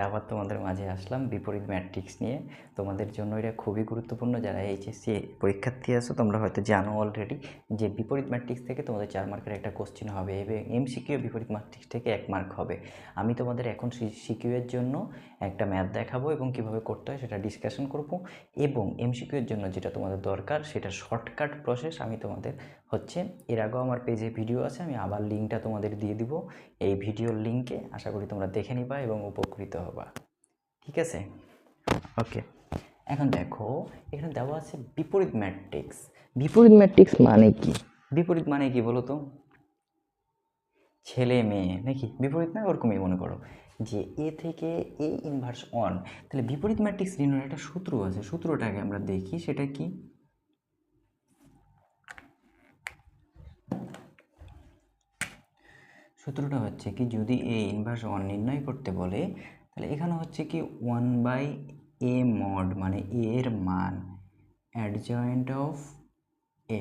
আবার তোমাদের মাঝে আসলাম বিপরীত ম্যাট্রিক্স নিয়ে। তোমাদের জন্য এটা খুবই গুরুত্বপূর্ণ। যারা এইচএসসি পরীক্ষার্থী আছো, তোমরা হয়তো জানো অলরেডি যে বিপরীত ম্যাট্রিক্স থেকে তোমাদের চার মার্কের একটা কোশ্চেন হবে এবং এমসিকিউ বিপরীত ম্যাট্রিক্স থেকে এক মার্ক হবে। আমি তোমাদের এখন সিকিউ এর জন্য একটা ম্যাথ দেখাবো এবং কীভাবে করতে হয় সেটা ডিসকাশন করব। এবং এমসিকিউ এর জন্য যেটা তোমাদের দরকার, সেটা শর্টকাট প্রসেস আমি তোমাদের হচ্ছে এর আগেও আমার পেজে ভিডিও আছে আমি আবার লিঙ্কটা তোমাদের দিয়ে দিব। এই ভিডিওর লিঙ্কে আশা করি তোমরা দেখে নিবা এবং উপকৃত হবা। ঠিক আছে? ওকে এখন দেখো এখানে দেওয়া আছে বিপরীত ম্যাট্রিক্স বিপরীত ম্যাট্রিক্স মানে কি? বিপরীত মানে কি বলো তো? ছেলে মেয়ে নাকি? বিপরীত না ওরকমই মনে করো। যে এ থেকে এ ইনভার্স অন তাহলে বিপরীত ম্যাট্রিক্স নির্ণয়ের একটা সূত্র আছে সূত্রটাকে আমরা দেখি সেটা কি? সূত্রটা হচ্ছে কি, যদি এ ইনভার্স ওয়ান নির্ণয় করতে বলে, তাহলে এখানে হচ্ছে কি ওয়ান বাই এ মড মানে এ এর মান অ্যাডজয়েন্ট অফ এ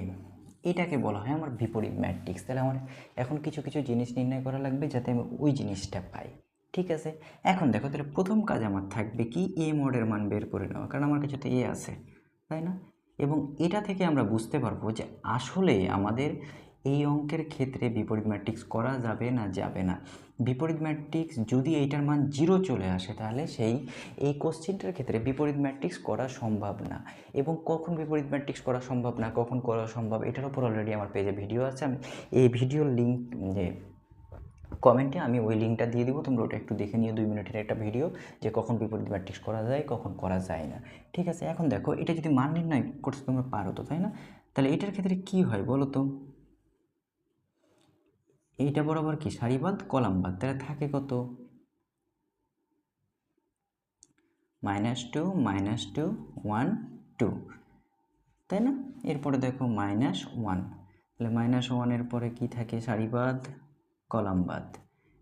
এটাকে বলা হয় আমার বিপরীত ম্যাট্রিক্স তাহলে আমার এখন কিছু কিছু জিনিস নির্ণয় করা লাগবে যাতে আমি ওই জিনিসটা পাই। ঠিক আছে? এখন দেখো, তাহলে প্রথম কাজ আমার থাকবে কি এ মডের মান বের করে নেওয়া, কারণ আমার কাছে তো এ আছে, তাই না? এবং এটা থেকে আমরা বুঝতে পারব যে আসলে আমাদের এই অঙ্কের ক্ষেত্রে বিপরীত ম্যাট্রিক্স করা যাবে না যাবে না। বিপরীত ম্যাট্রিক্স যদি এইটার মান জিরো চলে আসে, তাহলে সেই, এই কোশ্চেনটার ক্ষেত্রে বিপরীত ম্যাট্রিক্স করা সম্ভব না। এবং কখন বিপরীত ম্যাট্রিক্স করা সম্ভব না, কখন করা সম্ভব, এটার উপর অলরেডি আমার পেজে ভিডিও আছে। আমি এই ভিডিওর লিঙ্ক যে কমেন্টে আমি ওই লিঙ্কটা দিয়ে দিব, তোমরা ওটা একটু দেখে নিও, দুই মিনিটের একটা ভিডিও যে কখন বিপরীত ম্যাট্রিক্স করা যায়, কখন করা যায় না। ঠিক আছে, এখন দেখো, এটা যদি মান নির্ণয় করতে তোমরা পারো তো, তাই না? তাহলে এটার ক্ষেত্রে কি হয় বলো তো? এইটা বরাবর কি? সারিবাদ কলামবাদ তাহলে থাকে কত? Minus two minus two, one, two. তাই না? এরপরে দেখো মাইনাস ওয়ান। তাহলে মাইনাস ওয়ানের পরে কি থাকে? সারিবাদ কলামবাদ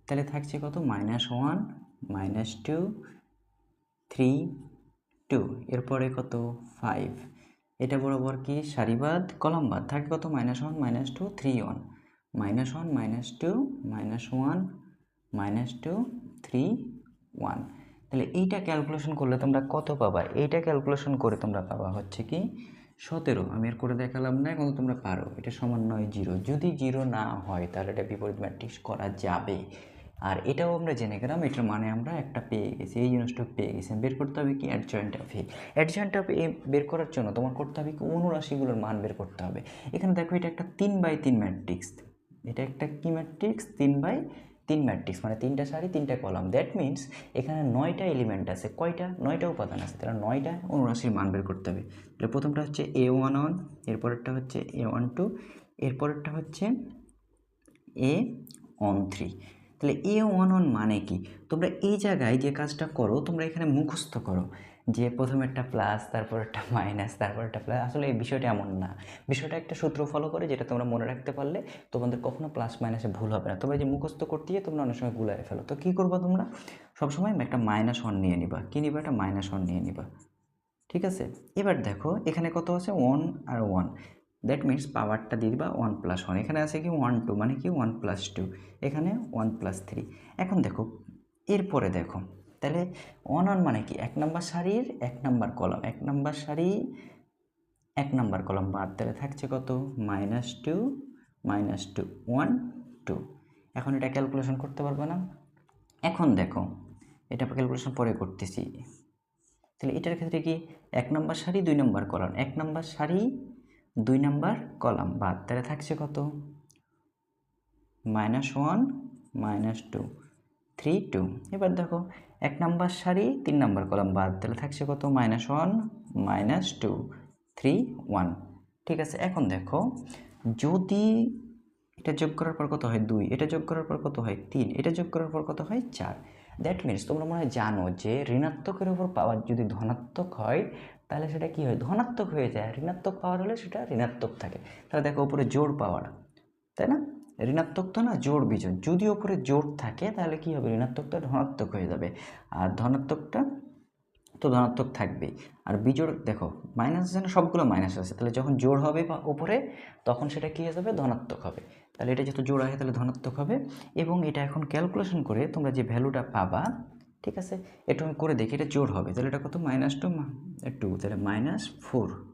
তাহলে থাকছে কত? Minus one, minus two, three, two. এরপরে কত? ফাইভ। এটা বরাবর কি? সারিবাদ কলামবাদ থাকে কত? Minus one, minus two, three, one. Minus one minus two minus one minus two three one তাহলে এইটা ক্যালকুলেশন করলে তোমরা কত পাবা? এইটা ক্যালকুলেশন করে তোমরা পাবা হচ্ছে কি সতেরো। আমি আর করে দেখালাম না এখন তোমরা পারো। এটা সমান নয়, জিরো। যদি জিরো না হয়, তাহলে এটা বিপরীত ম্যাট্রিক্স করা যাবে। আর এটাও আমরা জেনে গেলাম, এটার মানে আমরা একটা পেয়ে গেছি। এই জিনিসটা পেয়ে গেছি। বের করতে হবে কি adjoint of A adjoint of A বের করার জন্য তোমার করতে হবে কি অনুরাশিগুলোর মান বের করতে হবে। এখানে দেখো এটা একটা তিন বাই তিন ম্যাট্রিক্স এটা একটা কি ম্যাট্রিক্স তিন বাই তিন ম্যাট্রিক্স মানে তিনটা সারি, তিনটা কলাম দ্যাট মিন্স এখানে নয়টা এলিমেন্ট আছে। কয়টা? নয়টা উপাদান আছে। তাহলে নয়টা অনুরাশির মান বের করতে হবে। তাহলে প্রথমটা হচ্ছে এ ওয়ান ওয়ান এরপরেরটা হচ্ছে এ ওয়ান টু এরপরেরটা হচ্ছে এ ওয়ান থ্রি তাহলে এ ওয়ান ওয়ান মানে কি? তোমরা এই জায়গায় যে কাজটা করো, তোমরা এখানে মুখস্থ করো। যে প্রথমে একটা প্লাস তারপর একটা মাইনাস তারপর একটা প্লাস আসলে এই বিষয়টা এমন না। বিষয়টা একটা সূত্র ফলো করে যেটা তোমরা মনে রাখতে পারলে তোমাদের কখনো প্লাস মাইনাসে ভুল হবে না। তোমরা যে মুখস্থ করতে গিয়ে তোমরা অনেক সময় গুলায় ফেলো। তো কী করব তোমরা? সবসময় একটা মাইনাস ওয়ান নিয়ে নিবা। কী নিবা? একটা মাইনাস ওয়ান নিয়ে নিবা। ঠিক আছে? এবার দেখো, এখানে কত আছে? ওয়ান আর ওয়ান দ্যাট মিনস পাওয়ারটা দিয়ে দিবা ওয়ান প্লাস ওয়ান এখানে আছে কি? ওয়ান টু মানে কি? ওয়ান প্লাস টু এখানে ওয়ান প্লাস থ্রি এখন দেখো, এরপরে দেখো তাহলে ওয়ান ওয়ান মানে কি? এক নম্বর সারির এক নম্বর কলম। এক নম্বর সারি এক নম্বর কলম বাদ তাহলে থাকছে কত? Minus two minus two one two এখন এটা ক্যালকুলেশন করতে পারব না। এখন দেখো, এটা ক্যালকুলেশন পরে করতেছি। তাহলে এটার ক্ষেত্রে কি? এক নম্বর সারি দুই নম্বর কলম। এক নম্বর সারি দুই নম্বর কলাম বাদ তাহলে থাকছে কত? Minus one minus two three two. এবার দেখো, এক নম্বর সারি, তিন নম্বর কলাম বাদ। তাহলে থাকছে কত? Minus one, minus two, three, one. ঠিক আছে, এখন দেখো, যদি এটা যোগ করার পর কত হয়? দুই। এটা যোগ করার পর কত হয়? তিন। এটা যোগ করার পর কত হয়? চার। দ্যাট মিনস তোমরা মনে হয় জানো যে ঋণাত্মকের উপর পাওয়ার যদি ধনাত্মক হয়, তাহলে সেটা কী হয়? ধনাত্মক হয়ে যায়। ঋণাত্মক পাওয়ার হলে সেটা ঋণাত্মক থাকে। তাহলে দেখো, উপরে জোর পাওয়ার। তাই না? ঋণাত্মক তো না জোর বিজোড়। যদি ওপরে জোর থাকে, তাহলে কি হবে? ঋণাত্মকটা ধনাত্মক হয়ে যাবে। আর ধনাত্মকটা তো ধনাত্মক থাকবেই। আর বিজোড়, দেখো মাইনাস যেন সবগুলো মাইনাস আছে, তাহলে যখন জোর হবে বা ওপরে, তখন সেটা কী হয়ে যাবে? ধনাত্মক হবে। তাহলে এটা যত জোর আসে তাহলে ধনাত্মক হবে। এবং এটা এখন ক্যালকুলেশন করে তোমরা যে ভ্যালুটা পাবা, ঠিক আছে? এটা আমি করে দেখি, এটা জোর হবে। তাহলে এটা কত? মাইনাস টু টু তাহলে মাইনাস ফোর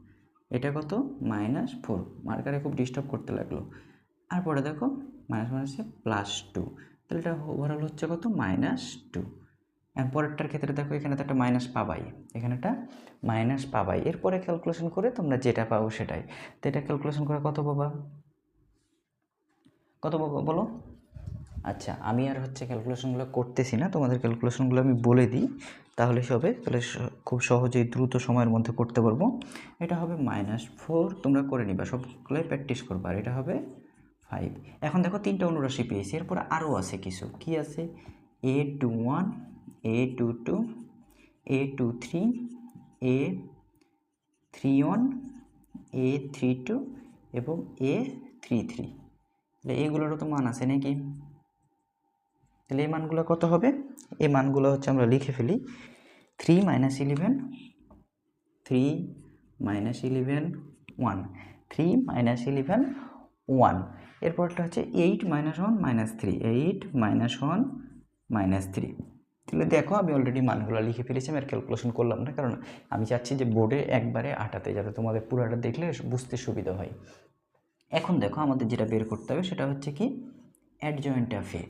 এটা কত? মাইনাস ফোর মার্কারে খুব ডিস্টার্ব করতে লাগল। আর পরে দেখো মাইনাস মাইনাসে প্লাস টু তাহলে এটা ওভারঅল হচ্ছে কত? মাইনাস টু পরেরটার ক্ষেত্রে দেখো এখানে তো একটা মাইনাস পাবাই। এখানে একটা মাইনাস পাবাই। এরপরে ক্যালকুলেশন করে তোমরা যেটা পাবো সেটাই। তো এটা ক্যালকুলেশন করে কত পাবা? কত পাবো বলো? আচ্ছা আমি আর হচ্ছে ক্যালকুলেশনগুলো করতেছি না। তোমাদের ক্যালকুলেশনগুলো আমি বলে দিই। তাহলে সবে, তাহলে খুব সহজেই দ্রুত সময়ের মধ্যে করতে পারব। এটা হবে মাইনাস ফোর তোমরা করে নিবা। সবগুলোই প্র্যাকটিস করবা। আর এটা হবে ফাইভ এখন দেখো তিনটা অনুরাশি পেয়েছি, এরপর আরও আছে কিছু। কি আছে? A two one A two two A two three A three one A three two এবং এ থ্রি থ্রি তাহলে এগুলোরও তো মান আছে নাকি? তাহলে এই মানগুলো কত হবে? এই মানগুলো হচ্ছে আমরা লিখে ফেলি। Three minus eleven three minus eleven one three minus eleven one এরপরটা হচ্ছে eight minus one minus three eight minus one minus three তাহলে দেখো, আমি অলরেডি মানগুলো লিখে ফেলেছি, আমি আর ক্যালকুলেশন করলাম না, কারণ আমি চাচ্ছি যে বোর্ডে একবারে আটাতে, যাতে তোমাদের পুরোটা দেখলে বুঝতে সুবিধা হয়। এখন দেখো, আমাদের যেটা বের করতে হবে, সেটা হচ্ছে কি অ্যাডজয়েন্ট অফ এ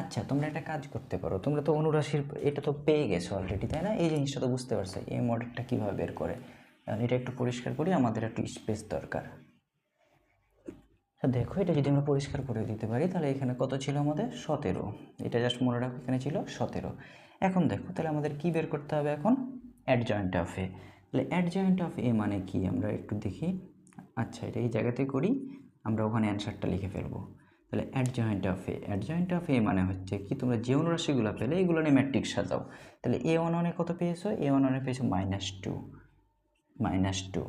আচ্ছা তোমরা একটা কাজ করতে পারো, তোমরা তো অনুরাশির, এটা তো পেয়ে গেছো অলরেডি তাই না? এই জিনিসটা তো বুঝতে পারছ, এই মডেলটা কীভাবে বের করে? এটা একটু পরিষ্কার করি, আমাদের একটু স্পেস দরকার। দেখো, এটা যদি আমরা পরিষ্কার করে দিতে পারি, তাহলে এখানে কত ছিল আমাদের? সতেরো। এটা জাস্ট মনে রাখো, এখানে ছিল সতেরো। এখন দেখো, তাহলে আমাদের কি বের করতে হবে এখন? অ্যাডজয়েন্ট অফ এ তাহলে অ্যাডজয়েন্ট অফ এ মানে কি? আমরা একটু দেখি। আচ্ছা এটা এই জায়গাতে করি, আমরা ওখানে অ্যান্সারটা লিখে ফেলব। তাহলে adjoint of A adjoint of A মানে হচ্ছে কি? তোমরা যে অনুরাশিগুলো পেলে, এগুলো নিয়ে ম্যাট্রিক সাজাও। তাহলে এ ওয়ান ওয়ানে কত পেয়েছ? এ ওয়ান ওয়ানে পেয়েছ minus two minus two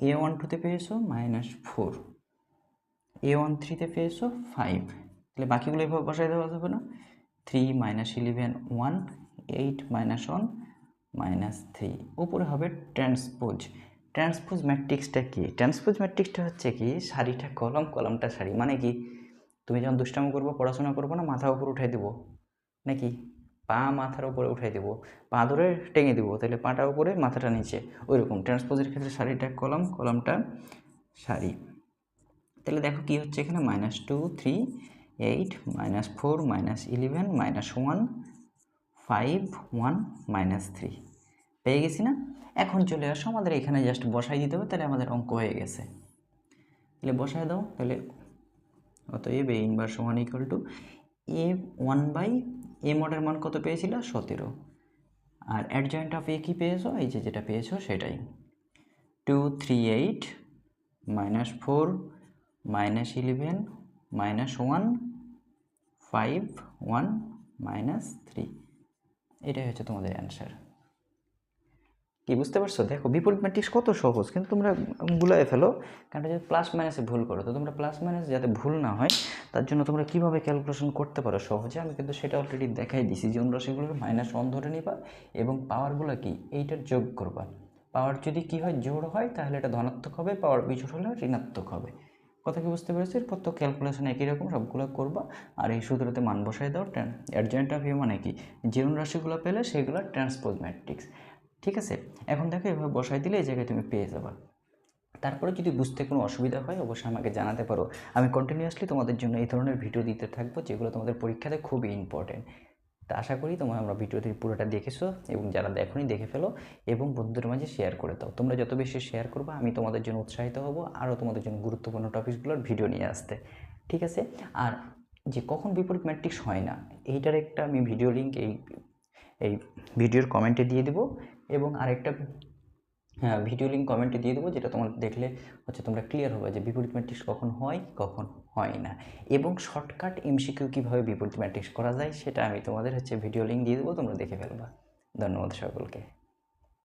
A one টুতে পেয়েছ? মাইনাস ফোর এ ওয়ান থ্রিতে পেয়েছ ফাইভ তাহলে বাকিগুলো এভাবে বসাই দেওয়া যাবে না। Three minus eleven one eight minus one minus three উপরে হবে ট্রান্সপোজ ট্রান্সপোজ ম্যাট্রিক্সটা কি? ট্রান্সপোজ ম্যাট্রিক্সটা হচ্ছে কি? সারিটা কলম, কলমটা শাড়ি। মানে কি? তুমি যখন দুষ্টামি করব, পড়াশোনা করব না মাথা উপর উঠাই দেবো? নাকি? পা মাথার উপরে উঠাই দেবো। পা ধরে টেঙে দেবো। তাহলে পাটা উপরে, মাথাটা নিচে। ওইরকম। ট্রান্সপোজের ক্ষেত্রে সারিটা কলম, কলমটা সারি তাহলে দেখো কি হচ্ছে এখানে? Minus two three eight minus four minus eleven minus one five one minus three পেয়ে গেছি না? এখন চলে আসো, আমাদের এখানে জাস্ট বসাই দিতে হবে, তাহলে আমাদের অঙ্ক হয়ে গেছে। তাহলে বসায় দাও, তাহলে অতএব A inverse one equal to A one by A মডের মান কত পেয়েছিল? সতেরো। আর অ্যাডজয়েন্ট অফ এ কী পেয়েছ? এই যে যেটা পেয়েছ, সেটাই। Two three eight minus four minus eleven minus one five one minus three এটাই হচ্ছে তোমাদের অ্যান্সার কি বুঝতে পারছ? দেখো, বিপরীত ম্যাট্রিক্স কত সহজ, কিন্তু তোমরা গুলায় ফেলো। কারণ যদি প্লাস মাইনাসে ভুল করো, তো তোমরা প্লাস মাইনাস যাতে ভুল না হয়, তার জন্য তোমরা কীভাবে ক্যালকুলেশন করতে পারো সহজে? আমি কিন্তু সেটা অলরেডি দেখাই দিছি যে অনুরাশিগুলোকে মাইনাস ওয়ান ধরে নিবা এবং পাওয়ারগুলো কি? এইটার যোগ করবা। পাওয়ার যদি কি হয়, জোড় হয়, তাহলে এটা ধনাত্মক হবে পাওয়ার বিজোড় হলে ঋণাত্মক হবে। কথা কি বুঝতে পেরেছি? এরপর তো ক্যালকুলেশন একই রকম, সবগুলো করবা। আর এই সূত্রতে মান বসাই দাও ট্যান অ্যাডজয়েন্ট অফ ইউ মানে কি? যে রাশিগুলো পেলে সেগুলো ট্রান্সপোজ ম্যাট্রিক্স ঠিক আছে? এখন দেখো, এভাবে বসাই দিলে এই জায়গায় তুমি পেয়ে যাবা। তারপরে যদি বুঝতে কোনো অসুবিধা হয়, অবশ্যই আমাকে জানাতে পারো। আমি কন্টিনিউয়াসলি তোমাদের জন্য এই ধরনের ভিডিও দিতে থাকব, যেগুলো তোমাদের পরীক্ষাতে খুবই ইম্পর্টেন্ট তা আশা করি তোমরা আমরা ভিডিওটি পুরোটা দেখেছ এবং যারা দেখোনি, দেখে ফেলো এবং বন্ধুদের মাঝে শেয়ার করে দাও। তোমরা যত বেশি শেয়ার করবে, আমি তোমাদের জন্য উৎসাহিত হব আরও তোমাদের জন্য গুরুত্বপূর্ণ টপিকসগুলোর ভিডিও নিয়ে আসতে। ঠিক আছে? আর যে কখন বিপরীত ম্যাট্রিক্স হয় না, এইটার একটা আমি ভিডিও লিঙ্ক এই এই ভিডিওর কমেন্টে দিয়ে দেবো এবং আরেকটা হ্যাঁ ভিডিও লিঙ্ক কমেন্টে দিয়ে দেবো, যেটা তোমার দেখলে হচ্ছে তোমরা ক্লিয়ার হবে যে বিপরীত ম্যাট্রিক্স কখন হয় কখন হয় না। এবং শর্টকাট এমসিকিউ কীভাবে বিপরীত ম্যাট্রিক্স করা যায়, সেটা আমি তোমাদের হচ্ছে ভিডিও লিঙ্ক দিয়ে দেবো, তোমরা দেখে ফেলবা। ধন্যবাদ সকলকে।